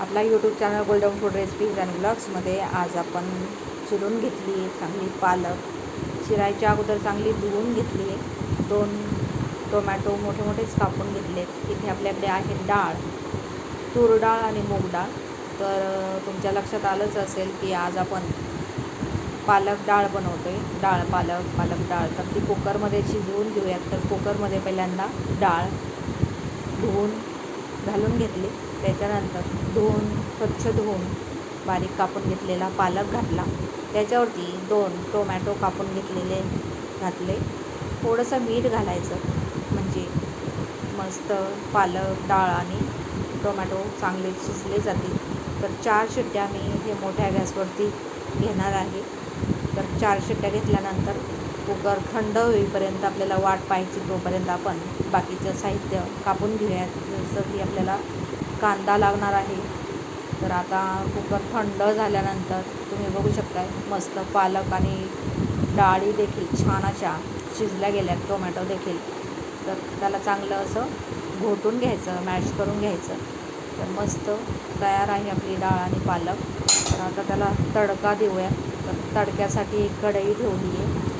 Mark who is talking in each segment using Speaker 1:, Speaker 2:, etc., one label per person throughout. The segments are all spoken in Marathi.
Speaker 1: आपला YouTube channel golden food recipes and ब्लॉग्समध्ये आज आपण चिरून घेतली चांगली पालक. चिरायच्या अगोदर चांगली धुवून घेतली दोन टोमॅटो मोठे मोठेच कापून घेतले. इथे आपल्याकडे आहे डाळ तूर डाळ आणि मूग डाळ. तर तुमच्या लक्षात आलंच असेल की आज आपण पालक डाळ बनवतो आहे डाळ पालक पालक डाळ. तर ती कुकरमध्ये शिजवून घेऊयात. तर कुकरमध्ये पहिल्यांदा डाळ धुवून घालून घेतली. त्याच्यानंतर धुवून स्वच्छ धुवून बारीक कापून घेतलेला पालक घातला. त्याच्यावरती दोन टोमॅटो कापून घेतलेले घातले. थोडंसं मीठ घालायचं. म्हणजे मस्त पालक डाळ आणि टोमॅटो चांगले शिजले जातील. तर चार शिट्ट्या मी हे मोठ्या गॅसवरती घेणार आहे. तर चार शिट्ट्या घेतल्यानंतर कुकर थंड होईपर्यंत आपल्याला वाट पाहायची तोपर्यंत आपण बाकीचं साहित्य कापून घेऊयात. जसं की आपल्याला कांदा लागणार आहे. तर आता कुकर थंड झाल्यानंतर तुम्ही बघू शकताय मस्त पालक आणि डाळी देखील छान अशा शिजल्या गेल्यात टोमॅटो देखील. तर त्याला चांगलं असं घोटून घ्यायचं मॅश करून घ्यायचं. तर मस्त तयार आहे आपली डाळ आणि पालक. तर आता त्याला तडका देऊया. तर तडक्यासाठी एक कढई ठेवली आहे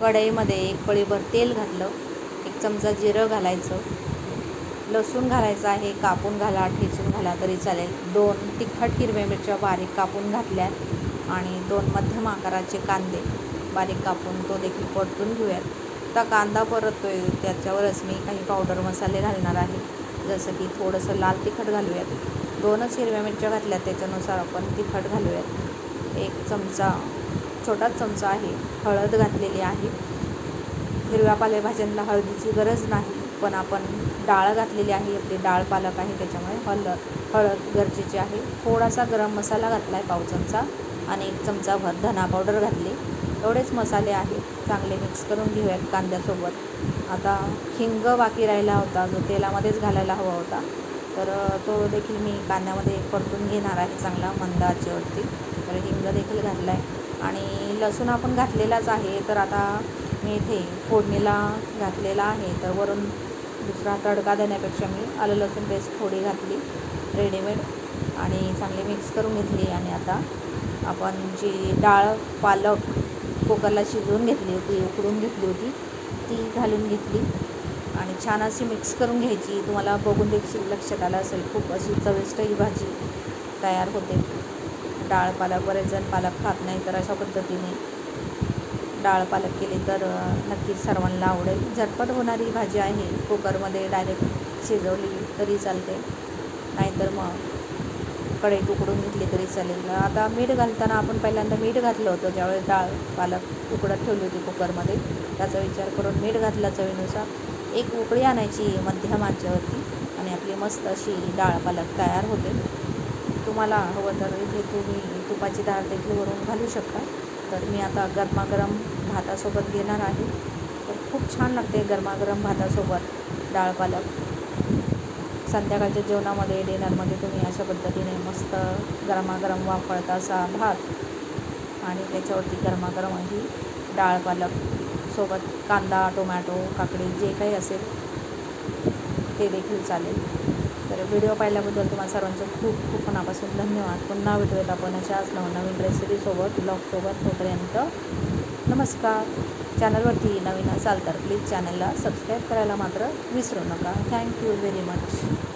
Speaker 1: कढईमध्ये एक पळीभर तेल घातलं. एक चमचा जिरं घालायचं. लसूण घालायचं आहे कापून घाला ठेचून घाला तरी चालेल. दोन तिखट हिरव्या मिरच्या बारीक कापून घातल्या आणि दोन मध्यम आकाराचे कांदे बारीक कापून तो देखील परतून घेऊयात. आता कांदा परततोय त्याच्यावरच मी काही पावडर मसाले घालणार आहे. जसं की थोडंसं लाल तिखट घालूयात. दोनच हिरव्या मिरच्या घातल्या त्याच्यानुसार आपण तिखट घालूयात. एक चमचा छोटाच चमचा आहे हळद घातलेली आहे. हिरव्या पालेभाज्यांना हळदीची गरज नाही. पण आपण डाळ घातलेली आहे आपली डाळ पालक आहे त्याच्यामुळे हळद हळद गरजेची आहे. थोडासा गरम मसाला घातला आहे पाव चमचा आणि एक चमचाभर धना पावडर घातली. एवढेच मसाले आहेत. चांगले मिक्स करून घेऊयात कांद्यासोबत. आता हिंग बाकी राहिला होता जो तेलामध्येच घालायला हवा होता. तर तो देखील मी कांद्यामध्ये परतून घेणार आहे चांगला मंद आचेवरती. तर हिंग देखील घातला आहे आणि लसूण आपण घातलेलाच आहे. तर आता मी इथे फोडणीला घातलेला आहे. तर वरून दुसरा तडका देण्यापेक्षा मी आलं लसूण पेस्ट थोडी घातली रेडीमेड आणि चांगली मिक्स करून घेतली. आणि आता आपण जी डाळ पालक कुकरला शिजवून घेतली होती उकडून घेतली होती ती घालून घेतली. आणि छान अशी मिक्स करून घ्यायची. तुम्हाला बघून देखील लक्षात आलं असेल खूप अशी चविष्ट ही भाजी तयार होते. डाळ पालक बरेच जण पालक खात नाही तर अशा पद्धतीने डाळ पालक केली तर नक्कीच सर्वांना आवडेल. झटपट होणारी भाजी आहे कुकरमध्ये डायरेक्ट शिजवली तरी चालते. नाहीतर मग कडे उकडून घेतली तरी चालेल. आता मीठ घालताना आपण पहिल्यांदा मीठ घातलं होतं ज्यावेळेस डाळ पालक उकडत ठेवली होती कुकरमध्ये. त्याचा विचार करून मीठ घातला चवीनुसार. एक उकळी आणायची मध्यम आच्यावरती आणि आपली मस्त अशी डाळ पालक तयार होते. तुम्हाला हवं तर इथे तुम्ही तुपाची डाळ देखील वरून घालू शकता. तर मी आता गरमागरम भातासोबत घेणार आहे. तर खूप छान लागते गरमागरम भातासोबत डाळ पालक. संध्याकाळच्या जेवणामध्ये डिनरमध्ये तुम्ही अशा पद्धतीने मस्त गरमागरम वापरता असा भात आणि त्याच्यावरती गरमागरम अशी डाळ पालक सोबत कांदा टोमॅटो काकडी जे काही असेल ते देखील चालेल. तर व्हिडिओ पाहिल्याबद्दल तुम्हाला सर्वांचं खूप खूप मनापासून धन्यवाद. पुन्हा भेटूयात आपण अशाच नवनवीन रेसिपीसोबत ब्लॉगसोबत तोपर्यंत. नमस्कार. चॅनलवरती नवीन असाल तर प्लीज चॅनलला सबस्क्राईब करायला मात्र विसरू नका. Thank you very much